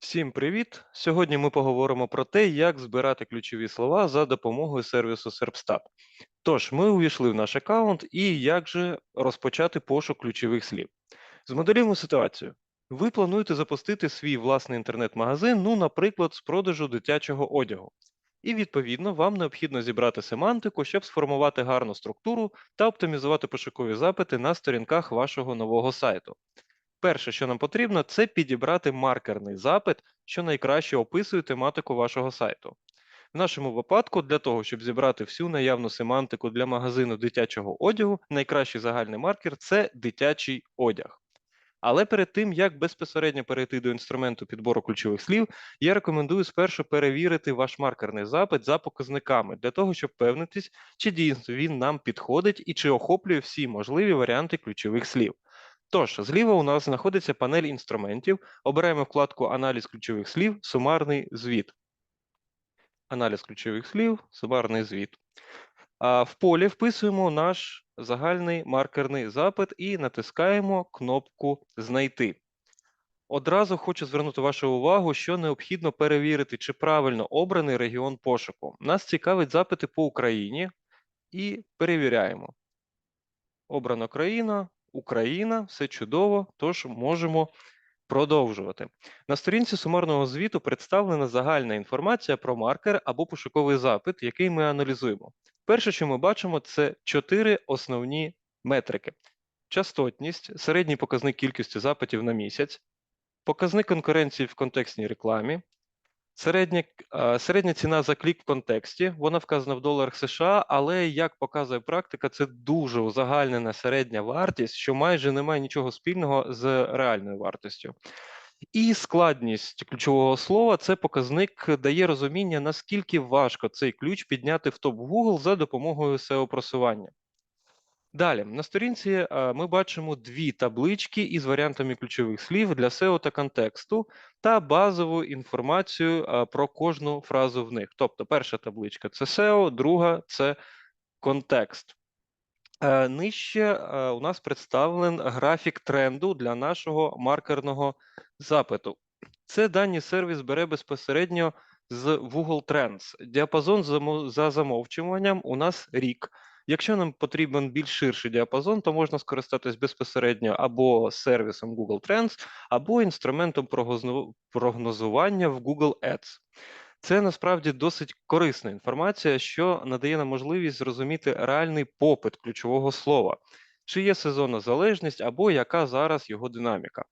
Всім привіт! Сьогодні ми поговоримо про те, як збирати ключові слова за допомогою сервісу Serpstat. Тож, ми увійшли в наш аккаунт і як же розпочати пошук ключових слів. Змоделюємо ситуацію. Ви плануєте запустити свій власний інтернет-магазин, ну, наприклад, з продажу дитячого одягу. І відповідно вам необхідно зібрати семантику, щоб сформувати гарну структуру та оптимізувати пошукові запити на сторінках вашого нового сайту. Перше, що нам потрібно, це підібрати маркерний запит, що найкраще описує тематику вашого сайту. В нашому випадку, для того, щоб зібрати всю наявну семантику для магазину дитячого одягу, найкращий загальний маркер це дитячий одяг. Але перед тим, як безпосередньо перейти до інструменту підбору ключових слів, я рекомендую спершу перевірити ваш маркерний запит за показниками, для того, щоб впевнитись, чи дійсно він нам підходить і чи охоплює всі можливі варіанти ключових слів. Тож, зліва у нас знаходиться панель інструментів. Обираємо вкладку Аналіз ключових слів, сумарний звіт. Аналіз ключових слів, сумарний звіт. А в полі вписуємо наш загальний маркерний запит і натискаємо кнопку Знайти. Одразу хочу звернути вашу увагу, що необхідно перевірити, чи правильно обраний регіон пошуку. Нас цікавить запити по Україні і перевіряємо. Обрана країна, Україна, все чудово, тож можемо продовжувати. На сторінці сумарного звіту представлена загальна інформація про маркер або пошуковий запит, який ми аналізуємо. Перше, що ми бачимо, це чотири основні метрики: частотність, середній показник кількості запитів на місяць, показник конкуренції в контекстній рекламі, Середня е, середня ціна за клік в контексті, вона вказана в доларах США, але як показує практика, це дуже узагальнена середня вартість, що майже не має нічого спільного з реальною вартістю. І складність ключового слова це показник дає розуміння, наскільки важко цей ключ підняти в топ Google за допомогою SEO просування. Далі на сторінці е, ми бачимо дві таблички із варіантами ключових слів для SEO та контексту та базову інформацію е, про кожну фразу в них. Тобто, перша табличка це SEO, друга це контекст. Е, нижче у нас представлен графік тренду для нашого маркерного запиту. Це дані сервіс бере безпосередньо з Google Trends. Діапазон за замовчуванням у нас рік. Якщо нам потрібен більш ширший діапазон, то можна скористатись безпосередньо або сервісом Google Trends, або інструментом прогнозування в Google Ads. Це насправді досить корисна інформація, що надає нам можливість зрозуміти реальний попит ключового слова, чи є сезонна залежність, або яка зараз його динаміка.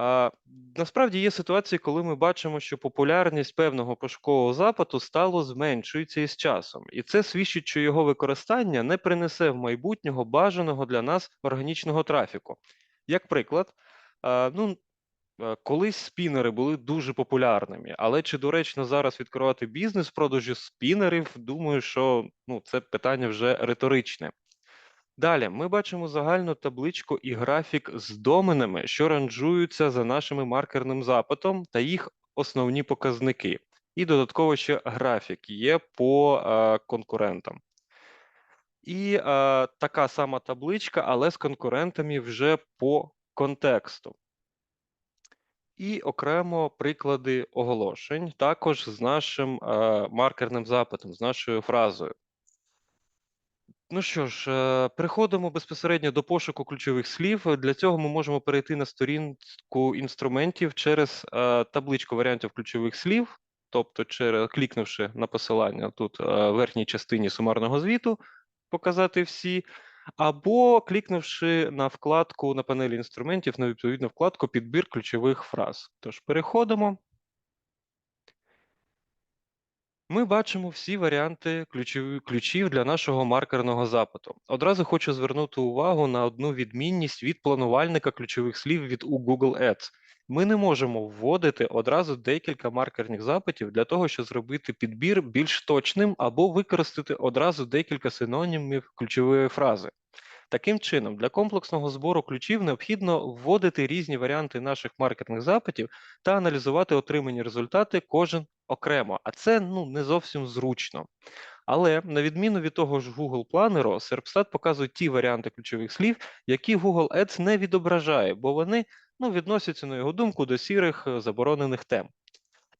А, Насправді є ситуації, коли ми бачимо, що популярність певного пошукового запиту стало зменшується із часом, і це свідчить, що його використання не принесе в майбутнього бажаного для нас органічного трафіку. Як приклад, а, ну, колись спінери були дуже популярними, але чи доречно зараз відкривати бізнес продажі спінерів? Думаю, що ну, це питання вже риторичне. Далі ми бачимо загальну табличку і графік з доменами, що ранжуються за нашими маркерним запитом та їх основні показники. І додатково ще графік є по е, конкурентам. І е, така сама табличка, але з конкурентами вже по контексту. І окремо приклади оголошень, також з нашим е, маркерним запитом, з нашою фразою. Ну що ж, е, переходимо безпосередньо до пошуку ключових слів. Для цього ми можемо перейти на сторінку інструментів через е, табличку варіантів ключових слів, тобто, через, клікнувши на посилання тут е, в верхній частині сумарного звіту, показати всі, або клікнувши на вкладку на панелі інструментів на відповідну вкладку підбір ключових фраз. Тож переходимо. Ми бачимо всі варіанти ключів, ключів для нашого маркерного запиту. Одразу хочу звернути увагу на одну відмінність від планувальника ключових слів від у Google Ads. Ми не можемо вводити одразу декілька маркерних запитів для того, щоб зробити підбір більш точним або використати одразу декілька синонімів ключової фрази. Таким чином, для комплексного збору ключів необхідно вводити різні варіанти наших маркетних запитів та аналізувати отримані результати кожен окремо, а це ну не зовсім зручно. Але на відміну від того ж Google планеру, Serpstat показує ті варіанти ключових слів, які Google Ads не відображає, бо вони ну, відносяться, на його думку, до сірих е, заборонених тем.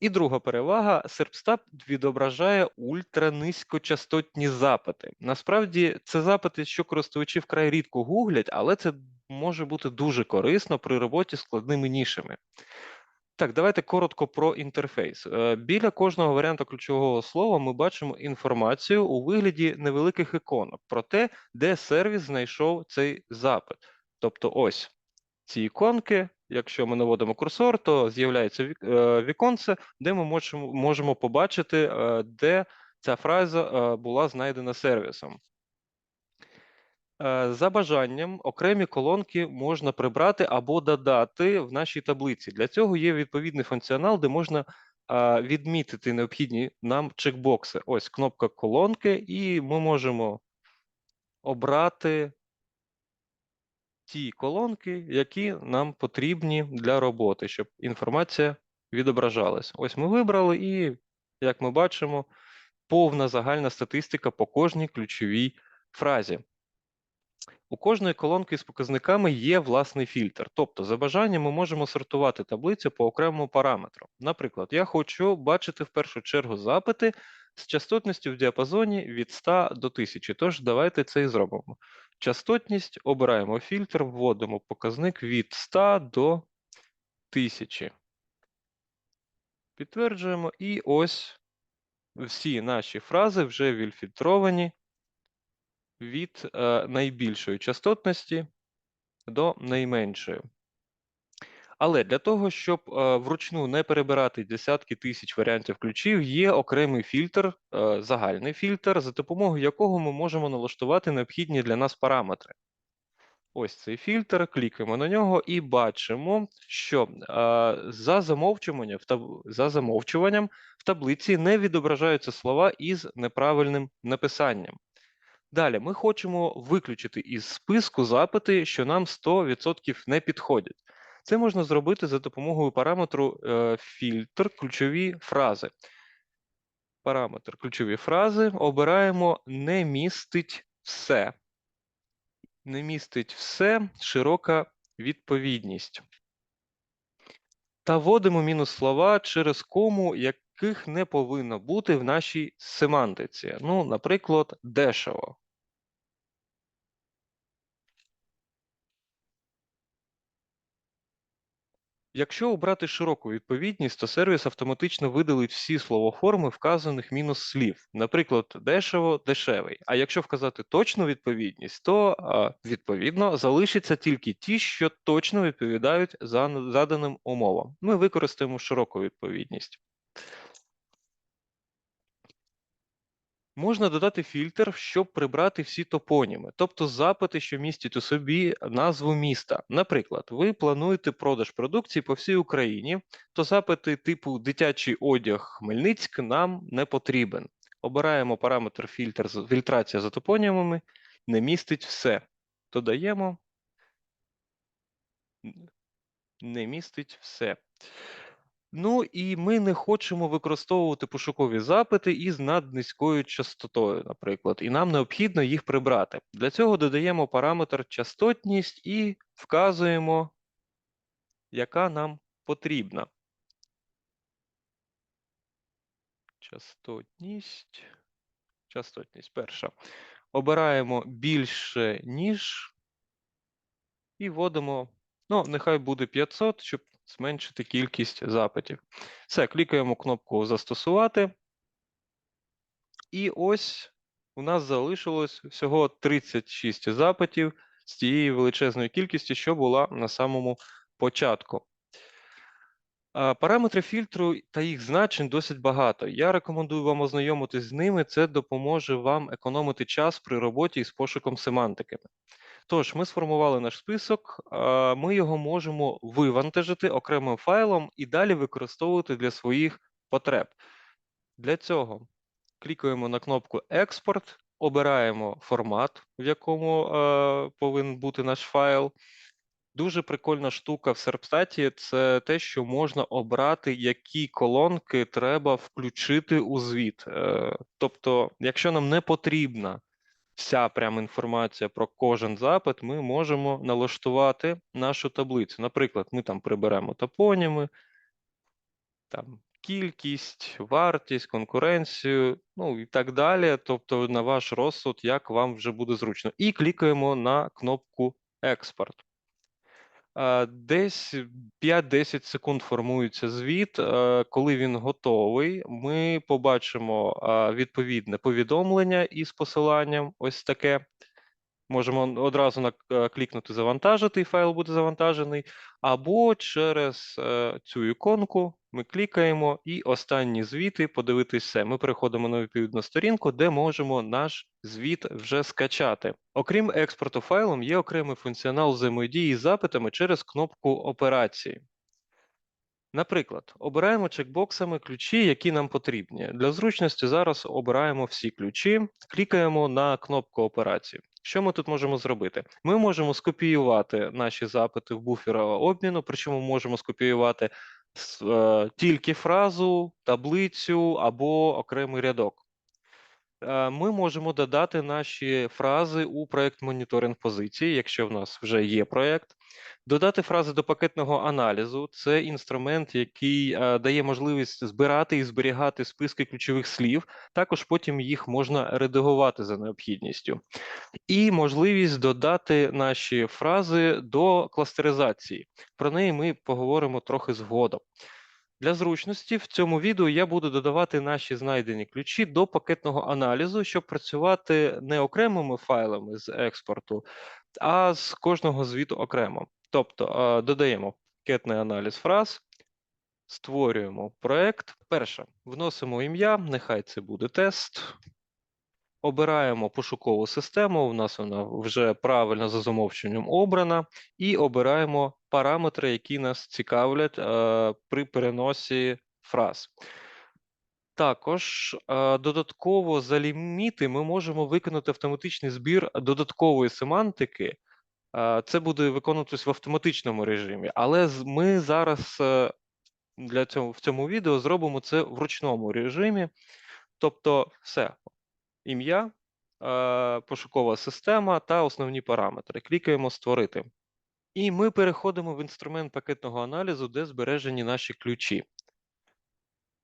І друга перевага SERP-STAB відображає ультранизькочастотні запити. Насправді, це запити, що користувачі вкрай рідко гуглять, але це може бути дуже корисно при роботі з складними нішами. Так, давайте коротко про інтерфейс. Е, Біля кожного варіанту ключового слова ми бачимо інформацію у вигляді невеликих іконок про те, де сервіс знайшов цей запит. Тобто, ось ці іконки. Якщо ми наводимо курсор, то з'являється е, віконце, де ми можемо, побачити, е, де ця фраза е, була знайдена сервісом. За бажанням окремі колонки можна прибрати або додати в нашій таблиці. Для цього є відповідний функціонал, де можна відмітити необхідні нам чекбокси. Ось кнопка колонки, і ми можемо обрати ті колонки, які нам потрібні для роботи, щоб інформація відображалась. Ось ми вибрали, і як ми бачимо, повна загальна статистика по кожній ключовій фразі. У кожної колонки з показниками є власний фільтр. Тобто, за бажанням ми можемо сортувати таблицю по окремому параметру. Наприклад, я хочу бачити в першу чергу запити з частотністю в діапазоні від 100 до 1000. Тож давайте це і зробимо. Частотність обираємо фільтр, вводимо показник від 100 до 1000. Підтверджуємо, і ось всі наші фрази вже відфільтровані від е, найбільшої частотності до найменшої. Але для того, щоб е, вручну не перебирати десятки тисяч варіантів ключів, є окремий фільтр, е, загальний фільтр, за допомогою якого ми можемо налаштувати необхідні для нас параметри. Ось цей фільтр, клікаємо на нього і бачимо, що за, замовчуванням, за замовчуванням в таблиці не відображаються слова із неправильним написанням. Далі ми хочемо виключити із списку запити, що нам 100% не підходять. Це можна зробити за допомогою параметру е, фільтр ключові фрази. Параметр ключові фрази обираємо не містить все. Не містить все широка відповідність. Та вводимо мінус слова через кому, яких не повинно бути в нашій семантиці. Ну, наприклад, дешево. Якщо обрати широку відповідність, то сервіс автоматично видалить всі словоформи вказаних мінус слів, наприклад, дешево, дешевий. А якщо вказати точну відповідність, то відповідно залишаться тільки ті, що точно відповідають за заданим умовам. Ми використаємо широку відповідність. Можна додати фільтр, щоб прибрати всі топоніми, тобто запити, що містять у собі назву міста. Наприклад, ви плануєте продаж продукції по всій Україні, то запити типу дитячий одяг Хмельницьк нам не потрібен. Обираємо параметр фільтр фільтрація за топонімами, не містить все. Додаємо не містить все. Ну і ми не хочемо використовувати пошукові запити із наднизькою частотою, наприклад, і нам необхідно їх прибрати. Для цього додаємо параметр частотність і вказуємо, яка нам потрібна. Частотність. Частотність перша. Обираємо більше, ніж, і вводимо, ну, нехай буде 500, щоб зменшити кількість запитів. Все, клікаємо кнопку Застосувати. І ось у нас залишилось всього 36 запитів з тієї величезної кількості, що була на самому початку. Параметри фільтру та їх значень досить багато. Я рекомендую вам ознайомитись з ними. Це допоможе вам економити час при роботі із пошуком семантики. Тож, ми сформували наш список, ми його можемо вивантажити окремим файлом і далі використовувати для своїх потреб. Для цього клікаємо на кнопку Експорт, обираємо формат, в якому е, повинен бути наш файл. Дуже прикольна штука в Серпстаті це те, що можна обрати, які колонки треба включити у звіт. Е, тобто, якщо нам не потрібна вся прям інформація про кожен запит, ми можемо налаштувати нашу таблицю. Наприклад, ми там приберемо топоніми, там кількість, вартість, конкуренцію, ну і так далі. Тобто, на ваш розсуд, як вам вже буде зручно. І клікаємо на кнопку Експорт. Е, Десь 5-10 секунд формується звіт. Е, Коли він готовий, ми побачимо е, відповідне повідомлення із посиланням. Ось таке. Можемо одразу клікнути завантажити, і файл буде завантажений. Або через цю іконку ми клікаємо і останні звіти подивитись все. Ми переходимо на відповідну сторінку, де можемо наш звіт вже скачати. Окрім експорту файлом, є окремий функціонал взаємодії з запитами через кнопку операції. Наприклад, обираємо чекбоксами ключі, які нам потрібні. Для зручності зараз обираємо всі ключі, клікаємо на кнопку операції. Що ми тут можемо зробити? Ми можемо скопіювати наші запити в буфер обміну, причому можемо скопіювати тільки фразу, таблицю або окремий рядок. Е, Ми можемо додати наші фрази у проект моніторинг позиції, якщо в нас вже є проект. Додати фрази до пакетного аналізу це інструмент, який е, дає можливість збирати і зберігати списки ключових слів. Також потім їх можна редагувати за необхідністю. І можливість додати наші фрази до кластеризації. Про неї ми поговоримо трохи згодом. Для зручності в цьому відео я буду додавати наші знайдені ключі до пакетного аналізу, щоб працювати не окремими файлами з експорту, а з кожного звіту окремо. Тобто е, додаємо пакетний аналіз фраз, створюємо проект. Перше, вносимо ім'я, нехай це буде тест. Обираємо пошукову систему, у нас вона вже правильно за замовченням обрана, і обираємо параметри, які нас цікавлять е, при переносі фраз. Також е, додатково за ліміти ми можемо виконати автоматичний збір додаткової семантики. Е, Це буде виконуватись в автоматичному режимі, але ми зараз е, для цього в цьому відео зробимо це в ручному режимі. Тобто, все, ім'я, е, пошукова система та основні параметри. Клікаємо Створити. І ми переходимо в інструмент пакетного аналізу, де збережені наші ключі.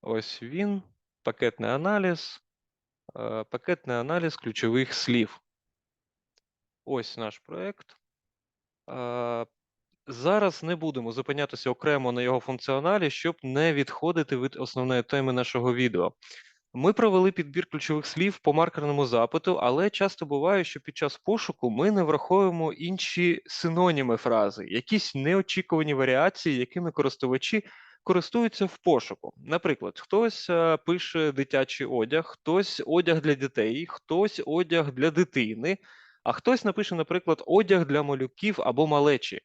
Ось він, пакетний аналіз, е, пакетний аналіз ключових слів. Ось наш проект. Е, Зараз не будемо зупинятися окремо на його функціоналі, щоб не відходити від основної теми нашого відео. Ми провели підбір ключових слів по маркерному запиту, але часто буває, що під час пошуку ми не враховуємо інші синоніми фрази, якісь неочікувані варіації, якими користувачі користуються в пошуку. Наприклад, хтось е, пише дитячий одяг, хтось одяг для дітей, хтось одяг для дитини, а хтось напише, наприклад, одяг для малюків або малечі.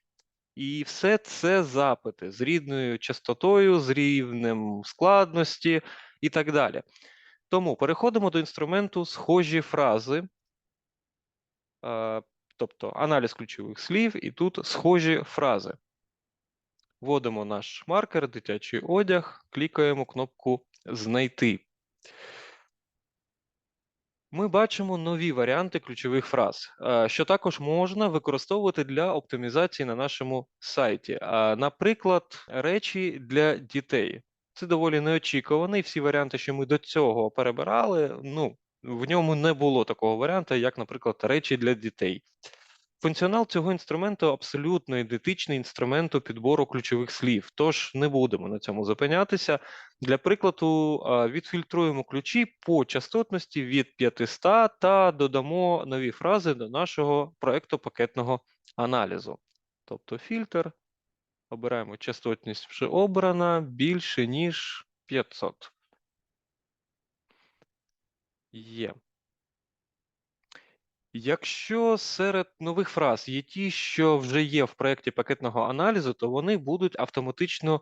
І все це запити з рідною частотою, з рівнем складності і так далі. Тому переходимо до інструменту схожі фрази, е, тобто аналіз ключових слів, і тут схожі фрази. Вводимо наш маркер, дитячий одяг, клікаємо кнопку Знайти. Ми бачимо нові варіанти ключових фраз, е, що також можна використовувати для оптимізації на нашому сайті. Наприклад, речі для дітей. Це доволі неочікуваний. Всі варіанти, що ми до цього перебирали, ну в ньому не було такого варіанту, як, наприклад, речі для дітей. Функціонал цього інструменту абсолютно ідентичний інструменту підбору ключових слів, тож не будемо на цьому зупинятися. Для прикладу, відфільтруємо ключі по частотності від 500 та додамо нові фрази до нашого проекту пакетного аналізу. Тобто фільтр, обираємо частотність вже обрана більше, ніж 500. Є. Якщо серед нових фраз є ті, що вже є в проєкті пакетного аналізу, то вони будуть автоматично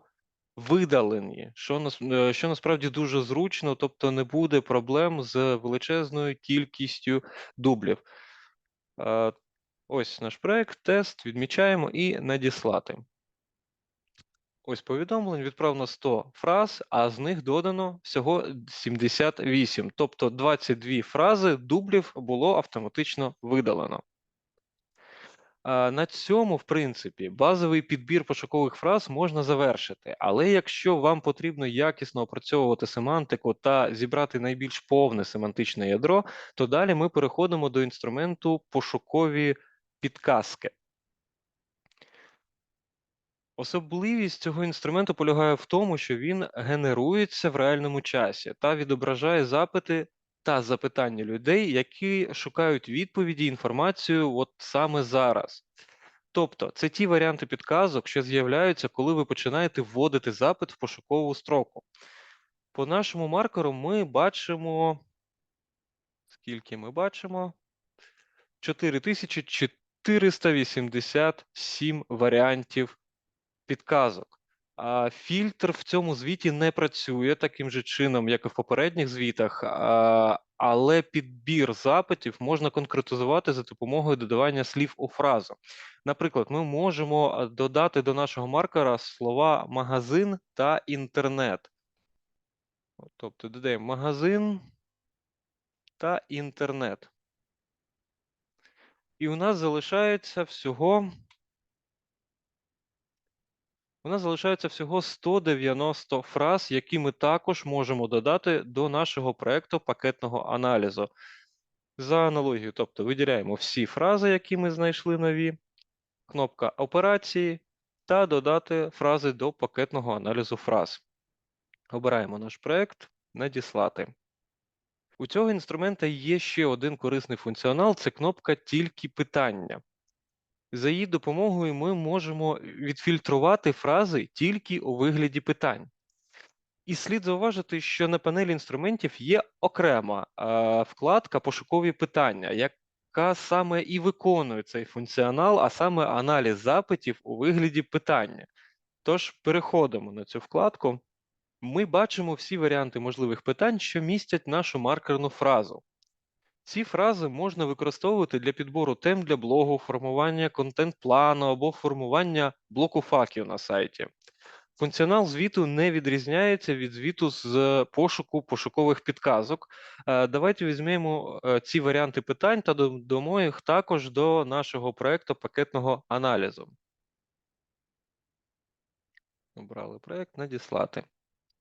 видалені, що, нас, е, що насправді дуже зручно, тобто не буде проблем з величезною кількістю дублів. Е, Ось наш проект, тест, відмічаємо і надіслати. Ось повідомлень відправлено 100 фраз, а з них додано всього 78. Тобто 22 фрази дублів було автоматично видалено. На цьому, в принципі, базовий підбір пошукових фраз можна завершити. Але якщо вам потрібно якісно опрацьовувати семантику та зібрати найбільш повне семантичне ядро, то далі ми переходимо до інструменту пошукові підказки. Особливість цього інструменту полягає в тому, що він генерується в реальному часі та відображає запити та запитання людей, які шукають відповіді інформацію от саме зараз. Тобто, це ті варіанти підказок, що з'являються, коли ви починаєте вводити запит в пошукову строку. По нашому маркеру ми бачимо. Скільки ми бачимо? 4487 варіантів підказок. А фільтр в цьому звіті не працює таким же чином, як і в попередніх звітах, але підбір запитів можна конкретизувати за допомогою додавання слів у фразу. Наприклад, ми можемо додати до нашого маркера слова магазин та інтернет. Тобто додаємо магазин та інтернет. І у нас залишається всього у нас залишається всього 190 фраз, які ми також можемо додати до нашого проєкту пакетного аналізу. За аналогією, тобто виділяємо всі фрази, які ми знайшли нові, кнопка операції та додати фрази до пакетного аналізу фраз. Обираємо наш проєкт, надіслати. У цього інструмента є ще один корисний функціонал це кнопка Тільки питання. За її допомогою ми можемо відфільтрувати фрази тільки у вигляді питань. І слід зауважити, що на панелі інструментів є окрема е, вкладка Пошукові питання, яка саме і виконує цей функціонал, а саме аналіз запитів у вигляді питання. Тож переходимо на цю вкладку. Ми бачимо всі варіанти можливих питань, що містять нашу маркерну фразу. Ці фрази можна використовувати для підбору тем для блогу, формування контент-плану або формування блоку факів на сайті. Функціонал звіту не відрізняється від звіту з пошуку пошукових підказок. Е, давайте візьмемо е, ці варіанти питань та додамо їх також до нашого проєкту пакетного аналізу. Обрали проєкт надіслати.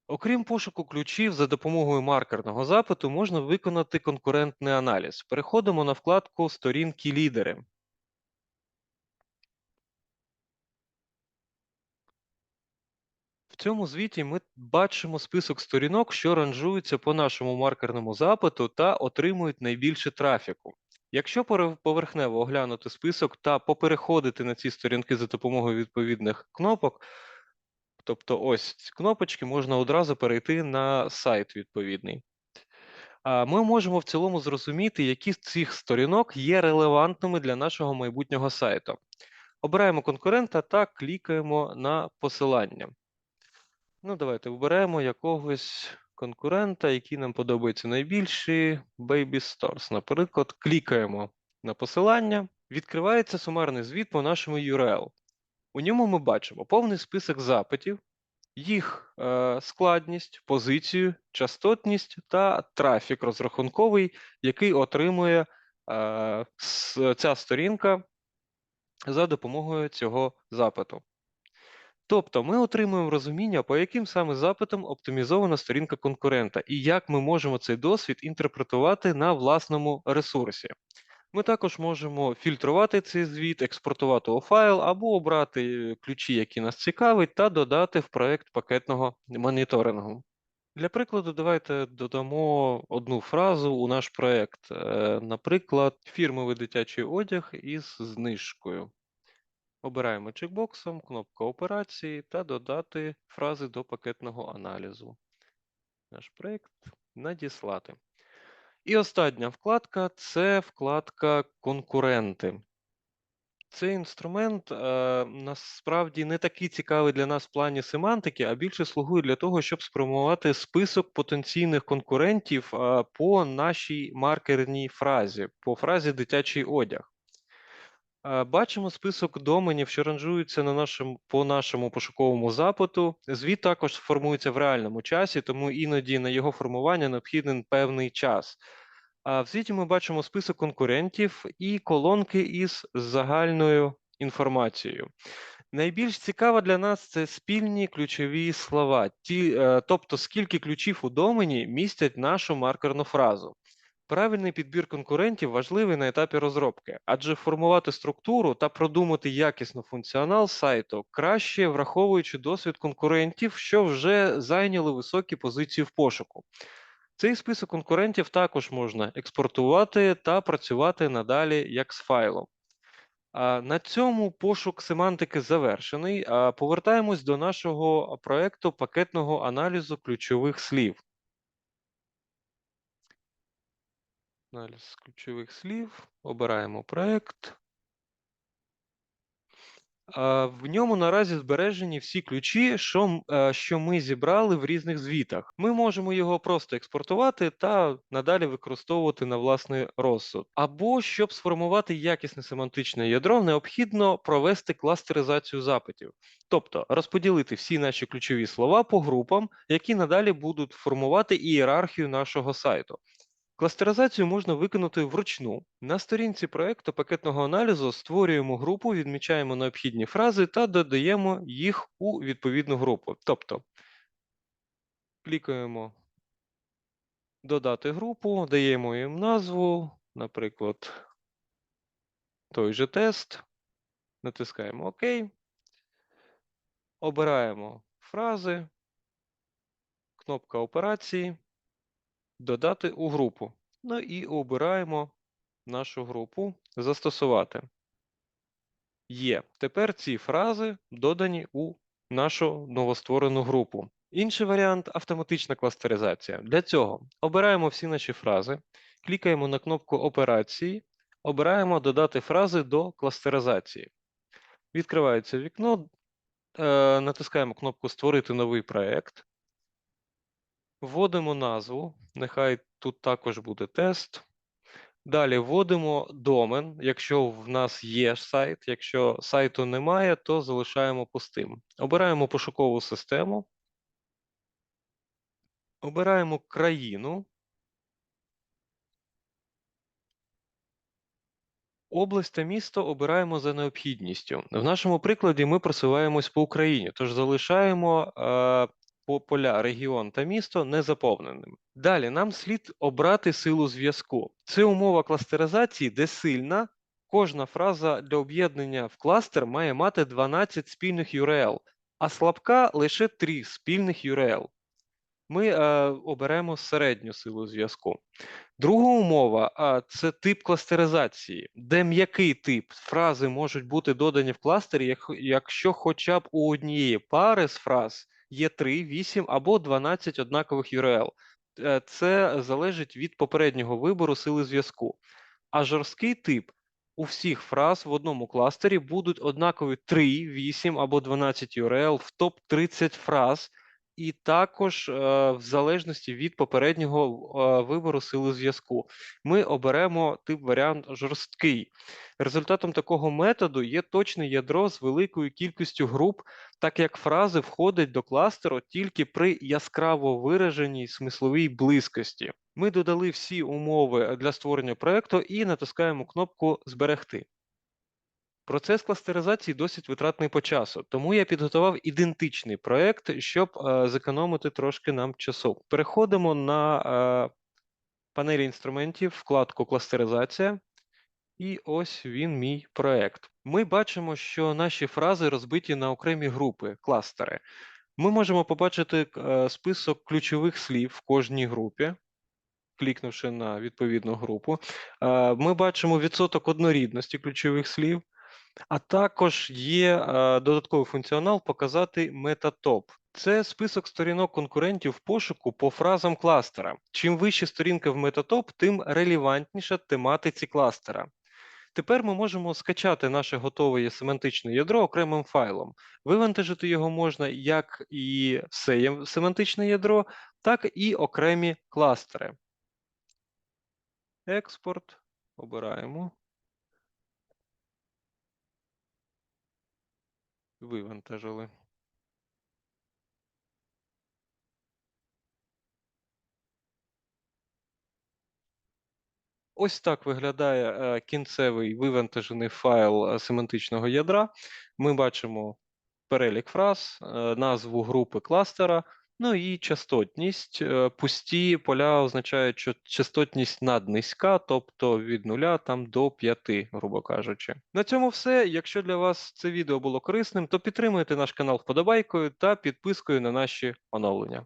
Окрім пошуку ключів, за допомогою маркерного запиту можна виконати конкурентний аналіз. Переходимо на вкладку Сторінки лідери. В цьому звіті ми бачимо список сторінок, що ранжуються по нашому маркерному запиту та отримують найбільше трафіку. Якщо поверхнево оглянути список та попереходити на ці сторінки за допомогою відповідних кнопок, Тобто, ось ці кнопочки можна одразу перейти на сайт відповідний. Ми можемо в цілому зрозуміти, які з цих сторінок є релевантними для нашого майбутнього сайту. Обираємо конкурента та клікаємо на посилання. Ну, давайте виберемо якогось конкурента, який нам подобається найбільше, Baby Stores. Наприклад, клікаємо на посилання, відкривається сумарний звіт по нашому URL. У ньому ми бачимо повний список запитів, їх е, складність, позицію, частотність та трафік розрахунковий, який отримує е, ця сторінка за допомогою цього запиту. Тобто ми отримуємо розуміння, по яким саме запитам оптимізована сторінка конкурента і як ми можемо цей досвід інтерпретувати на власному ресурсі. Ми також можемо фільтрувати цей звіт, експортувати у файл або обрати ключі, які нас цікавить, та додати в проєкт пакетного моніторингу. Для прикладу, давайте додамо одну фразу у наш проєкт. Е, наприклад, фірмовий дитячий одяг із знижкою. Обираємо чекбоксом, кнопка операції та додати фрази до пакетного аналізу. Наш проєкт надіслати. І остання вкладка це вкладка конкуренти. Цей інструмент е, насправді не такий цікавий для нас в плані семантики, а більше слугує для того, щоб спрямувати список потенційних конкурентів е, по нашій маркерній фразі, по фразі дитячий одяг. Е, Бачимо список доменів, що ранжуються на нашому, по нашому пошуковому запиту. Звіт також формується в реальному часі, тому іноді на його формування необхідний певний час. А в звіті ми бачимо список конкурентів і колонки із загальною інформацією. Найбільш цікаво для нас це спільні ключові слова, ті, е, тобто скільки ключів у домені містять нашу маркерну фразу. Правильний підбір конкурентів важливий на етапі розробки, адже формувати структуру та продумати якісно функціонал сайту краще, враховуючи досвід конкурентів, що вже зайняли високі позиції в пошуку. Цей список конкурентів також можна експортувати та працювати надалі як з файлом. На цьому пошук семантики завершений. Повертаємось до нашого проекту пакетного аналізу ключових слів. Аналіз ключових слів. Обираємо проект. В ньому наразі збережені всі ключі, що, е, що ми зібрали в різних звітах. Ми можемо його просто експортувати та надалі використовувати на власний розсуд. Або щоб сформувати якісне семантичне ядро, необхідно провести кластеризацію запитів, тобто розподілити всі наші ключові слова по групам, які надалі будуть формувати ієрархію нашого сайту. Кластеризацію можна виконати вручну. На сторінці проекту пакетного аналізу створюємо групу, відмічаємо необхідні фрази та додаємо їх у відповідну групу. Тобто клікаємо Додати групу, даємо їм назву, наприклад, той же тест, натискаємо ОК, обираємо фрази, кнопка операції, додати у групу. Ну і обираємо нашу групу Застосувати. Є. Тепер ці фрази додані у нашу новостворену групу. Інший варіант автоматична кластеризація. Для цього обираємо всі наші фрази, клікаємо на кнопку операції, обираємо додати фрази до кластеризації. Відкривається вікно, е, натискаємо кнопку Створити новий проект. Вводимо назву, нехай тут також буде тест. Далі вводимо домен, якщо в нас є сайт. Якщо сайту немає, то залишаємо пустим. Обираємо пошукову систему, обираємо країну, область та місто обираємо за необхідністю. В нашому прикладі ми просуваємось по Україні, тож залишаємо е, поля регіон та місто незаповненими. Далі нам слід обрати силу зв'язку. Це умова кластеризації, де сильна кожна фраза для об'єднання в кластер має мати 12 спільних URL, а слабка лише 3 спільних URL. Ми е, оберемо середню силу зв'язку. Друга умова а, це тип кластеризації, де м'який тип фрази можуть бути додані в кластері, якщо хоча б у однієї пари з фраз є 3, 8 або 12 однакових URL. Е, Це залежить від попереднього вибору сили зв'язку. А жорсткий тип у всіх фраз в одному кластері будуть однакові 3, 8 або 12 URL в топ-30 фраз, і також е, в залежності від попереднього е, вибору сили зв'язку. Ми оберемо тип варіант жорсткий. Результатом такого методу є точне ядро з великою кількістю груп, так як фрази входять до кластеру тільки при яскраво вираженій смисловій близькості. Ми додали всі умови для створення проекту і натискаємо кнопку Зберегти. Процес кластеризації досить витратний по часу, тому я підготував ідентичний проект, щоб е, зекономити трошки нам часу. Переходимо на е, панелі інструментів, вкладку кластеризація. І ось він мій проект. Ми бачимо, що наші фрази розбиті на окремі групи, кластери. Ми можемо побачити е, список ключових слів в кожній групі, клікнувши на відповідну групу. Е, Ми бачимо відсоток однорідності ключових слів. А також є е, додатковий функціонал показати метатоп. Це список сторінок конкурентів пошуку по фразам кластера. Чим вище сторінка в метатоп, тим релевантніша тематиці кластера. Тепер ми можемо скачати наше готове семантичне ядро окремим файлом. Вивантажити його можна як і все семантичне ядро, так і окремі кластери. Експорт. Обираємо. Вивантажили. Ось так виглядає е, кінцевий вивантажений файл е, семантичного ядра. Ми бачимо перелік фраз, е, назву групи кластера, ну і частотність. Е, Пусті поля означають, що частотність наднизька, тобто від 0 там до 5, грубо кажучи. На цьому все. Якщо для вас це відео було корисним, то підтримуйте наш канал вподобайкою та підпискою на наші оновлення.